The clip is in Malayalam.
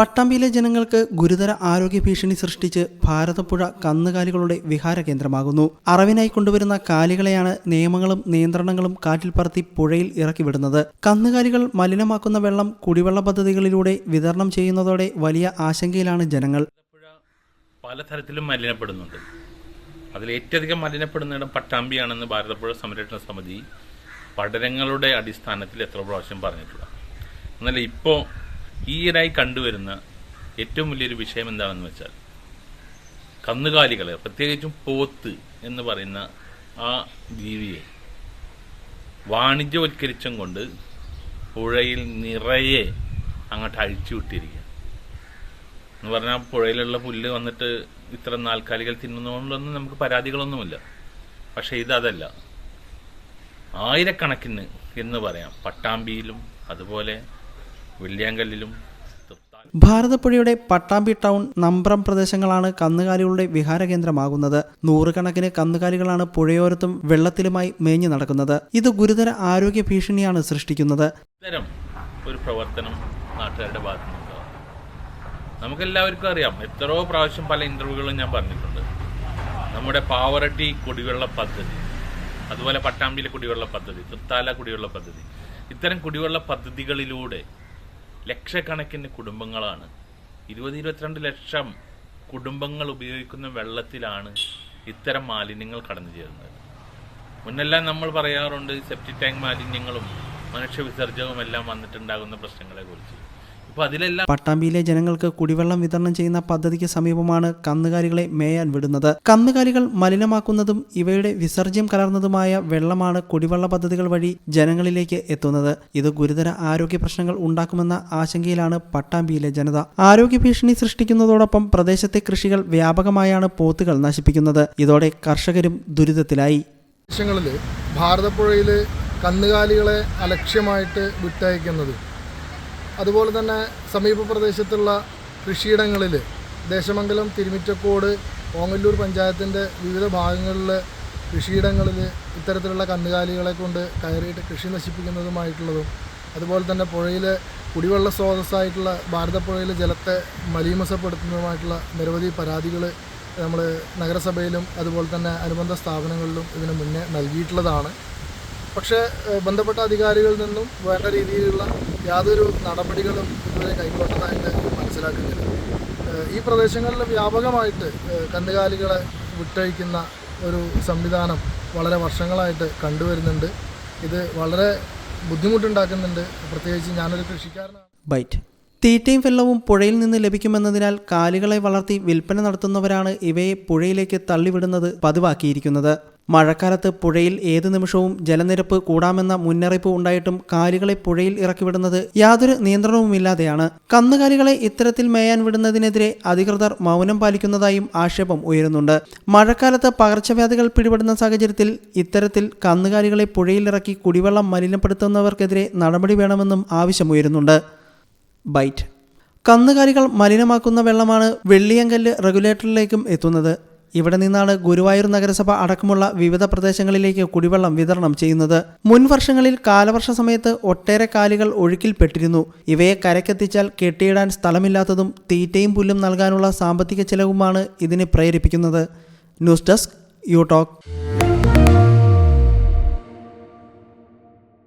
പട്ടാമ്പിയിലെ ജനങ്ങൾക്ക് ഗുരുതര ആരോഗ്യ ഭീഷണി സൃഷ്ടിച്ച് ഭാരതപ്പുഴ കന്നുകാലികളുടെ വിഹാര കേന്ദ്രമാകുന്നു. അറവിനായി കൊണ്ടുവരുന്ന കാലികളെയാണ് നിയമങ്ങളും നിയന്ത്രണങ്ങളും കാറ്റിൽ പറത്തി പുഴയിൽ ഇറക്കിവിടുന്നത് കന്നുകാലികൾ മലിനമാക്കുന്ന വെള്ളം കുടിവെള്ള പദ്ധതികളിലൂടെ വിതരണം ചെയ്യുന്നതോടെ വലിയ ആശങ്കയിലാണ് ജനങ്ങൾ. പലതരത്തിലും മലിനപ്പെടുന്നുണ്ട്. അതിൽ ഏറ്റവും അധികം മലിനപ്പെടുന്നിടം പട്ടാമ്പിയാണെന്ന് ഭാരതപ്പുഴ സംരക്ഷണ സമിതി പഠനങ്ങളുടെ അടിസ്ഥാനത്തിൽ എത്ര പ്രാവശ്യം പറഞ്ഞിട്ടുള്ള എന്നാൽ ഇപ്പോൾ ഈയിടെയായി കണ്ടുവരുന്ന ഏറ്റവും വലിയൊരു വിഷയം എന്താണെന്ന് വെച്ചാൽ കന്നുകാലികളെ പ്രത്യേകിച്ചും പോത്ത് എന്ന് പറയുന്ന ആ ജീവിയെ വാണിജ്യവൽക്കരിച്ചും കൊണ്ട് പുഴയിൽ നിറയെ അങ്ങോട്ട് അഴിച്ചു വിട്ടിരിക്കുക എന്ന് പറഞ്ഞാൽ പുഴയിലുള്ള പുല്ല് വന്നിട്ട് ഇത്ര നാൽക്കാലികൾ തിന്നുന്നതുകൊണ്ടൊന്നും നമുക്ക് പരാതികളൊന്നുമില്ല. പക്ഷെ ഇതല്ല ആയിരക്കണക്കിന് എന്ന് പറയാം. പട്ടാമ്പിയിലും അതുപോലെ വെള്ളിയാങ്കല്ലിലും തൃത്താല ഭാരതപ്പുഴയുടെ പട്ടാമ്പി ടൗൺ നമ്പ്രം പ്രദേശങ്ങളാണ് കന്നുകാലികളുടെ വിഹാര കേന്ദ്രമാകുന്നത്. നൂറുകണക്കിന് കന്നുകാലികളാണ് പുഴയോരത്തും വെള്ളത്തിലുമായി മേഞ്ഞു നടക്കുന്നത്. ഇത് ഗുരുതര ആരോഗ്യ ഭീഷണിയാണ് സൃഷ്ടിക്കുന്നത്. ഇത്തരം ഒരു പ്രവർത്തനം നാട്ടുകാരുടെ ഭാഗത്തു നമുക്കെല്ലാവർക്കും അറിയാം എത്രയോ പ്രാവശ്യം പല ഇന്റർവ്യൂകളും ഞാൻ പറഞ്ഞിട്ടുണ്ട്. നമ്മുടെ പാവറട്ടി കുടിവെള്ള പദ്ധതി അതുപോലെ പട്ടാമ്പിയിലെ കുടിവെള്ള പദ്ധതി തൃത്താല കുടിവെള്ള പദ്ധതി ഇത്തരം കുടിവെള്ള പദ്ധതികളിലൂടെ ലക്ഷക്കണക്കിന് കുടുംബങ്ങളാണ്. ഇരുപത് ഇരുപത്തിരണ്ട് ലക്ഷം കുടുംബങ്ങൾ ഉപയോഗിക്കുന്ന വെള്ളത്തിലാണ് ഇത്തരം മാലിന്യങ്ങൾ കടന്നു ചേരുന്നത്. മുന്നെല്ലാം നമ്മൾ പറയാറുണ്ട് സെപ്റ്റി ടാങ്ക് മാലിന്യങ്ങളും മനുഷ്യ വിസർജനവും എല്ലാം വന്നിട്ടുണ്ടാകുന്ന പ്രശ്നങ്ങളെ കുറിച്ച് ഇപ്പൊ അതിലെല്ലാം പട്ടാമ്പിയിലെ ജനങ്ങൾക്ക് കുടിവെള്ളം വിതരണം ചെയ്യുന്ന പദ്ധതിക്ക് സമീപമാണ് കന്നുകാലികളെ മേയാൻ വിടുന്നത്. കന്നുകാലികൾ മലിനമാക്കുന്നതും ഇവയുടെ വിസർജ്യം കലർന്നതുമായ വെള്ളമാണ് കുടിവെള്ള പദ്ധതികൾ വഴി ജനങ്ങളിലേക്ക് എത്തുന്നത്. ഇത് ഗുരുതര ആരോഗ്യ പ്രശ്നങ്ങൾ ഉണ്ടാക്കുമെന്ന ആശങ്കയിലാണ് പട്ടാമ്പിയിലെ ജനത. ആരോഗ്യ ഭീഷണി സൃഷ്ടിക്കുന്നതോടൊപ്പം പ്രദേശത്തെ കൃഷികൾ വ്യാപകമായാണ് പോത്തുകൾ നശിപ്പിക്കുന്നത്. ഇതോടെ കർഷകരും ദുരിതത്തിലായി. പ്രദേശങ്ങളിൽ ഭാരതപ്പുഴയിൽ കന്നുകാലികളെ അലക്ഷ്യമായിട്ട് വിട്ടയക്കുന്നത് അതുപോലെ തന്നെ സമീപ പ്രദേശത്തുള്ള കൃഷിയിടങ്ങളിൽ ദേശമംഗലം തിരുമിറ്റക്കോട് ഓങ്ങല്ലൂർ പഞ്ചായത്തിന്റെ വിവിധ ഭാഗങ്ങളിൽ കൃഷിയിടങ്ങളിൽ ഇത്തരത്തിലുള്ള കന്നുകാലികളെ കൊണ്ട് കയറിയിട്ട് കൃഷി നശിപ്പിക്കുന്നതുമായിട്ടുള്ളതും അതുപോലെ തന്നെ പുഴയിലെ കുടിവെള്ള സ്രോതസ്സായിട്ടുള്ള ഭാരതപ്പുഴയിലെ ജലത്തെ മലീമസപ്പെടുത്തുന്നതുമായിട്ടുള്ള നിരവധി പരാതികൾ നമ്മൾ നഗരസഭയിലും അതുപോലെ തന്നെ അനുബന്ധ സ്ഥാപനങ്ങളിലും ഇതിനു മുന്നേ നൽകിയിട്ടുള്ളതാണ്. പക്ഷേ ബന്ധപ്പെട്ട അധികാരികളിൽ നിന്നും വേണ്ട രീതിയിലുള്ള യാതൊരു നടപടികളും ഇതുവരെ കൈക്കൊണ്ടതായിട്ട് മനസ്സിലാക്കുന്നില്ല. ഈ പ്രദേശങ്ങളിൽ വ്യാപകമായിട്ട് കന്നുകാലികളെ വിട്ടഴിക്കുന്ന ഒരു സംവിധാനം വളരെ വർഷങ്ങളായിട്ട് കണ്ടുവരുന്നുണ്ട്. ഇത് വളരെ ബുദ്ധിമുട്ടുണ്ടാക്കുന്നുണ്ട്. പ്രത്യേകിച്ച് ഞാനൊരു കൃഷിക്കാരനാണ്. ബൈറ്റ്. തീറ്റയും വെള്ളവും പുഴയിൽ നിന്ന് ലഭിക്കുമെന്നതിനാൽ കാലികളെ വളർത്തി വിൽപ്പന നടത്തുന്നവരാണ് ഇവയെ പുഴയിലേക്ക് തള്ളിവിടുന്നത് പതിവാക്കിയിരിക്കുന്നത്. മഴക്കാലത്ത് പുഴയിൽ ഏത് നിമിഷവും ജലനിരപ്പ് കൂടാമെന്ന മുന്നറിയിപ്പ് ഉണ്ടായിട്ടും കാലികളെ പുഴയിൽ ഇറക്കിവിടുന്നത് യാതൊരു നിയന്ത്രണവുമില്ലാതെയാണ്. കന്നുകാലികളെ ഇത്തരത്തിൽ മേയാൻ വിടുന്നതിനെതിരെ അധികൃതർ മൗനം പാലിക്കുന്നതായും ആക്ഷേപം ഉയരുന്നുണ്ട്. മഴക്കാലത്ത് പകർച്ചവ്യാധികൾ പിടിപെടുന്ന സാഹചര്യത്തിൽ ഇത്തരത്തിൽ കന്നുകാലികളെ പുഴയിൽ ഇറക്കി കുടിവെള്ളം മലിനപ്പെടുത്തുന്നവർക്കെതിരെ നടപടി വേണമെന്നും ആവശ്യമുയരുന്നുണ്ട്. ബൈറ്റ്. കന്നുകാലികൾ മലിനമാക്കുന്ന വെള്ളമാണ് വെള്ളിയങ്കല്ല് റെഗുലേറ്ററിലേക്കും എത്തുന്നത്. ഇവിടെ നിന്നാണ് ഗുരുവായൂർ നഗരസഭ അടക്കമുള്ള വിവിധ പ്രദേശങ്ങളിലേക്ക് കുടിവെള്ളം വിതരണം ചെയ്യുന്നത്. മുൻ വർഷങ്ങളിൽ കാലവർഷ സമയത്ത് ഒട്ടേറെ കാലികൾ ഒഴുക്കിൽപ്പെട്ടിരുന്നു. ഇവയെ കരക്കെത്തിച്ചാൽ കെട്ടിയിടാൻ സ്ഥലമില്ലാത്തതും തീറ്റയും പുല്ലും നൽകാനുള്ള സാമ്പത്തിക ചെലവുമാണ് ഇതിനെ പ്രേരിപ്പിക്കുന്നത്. News desk you talk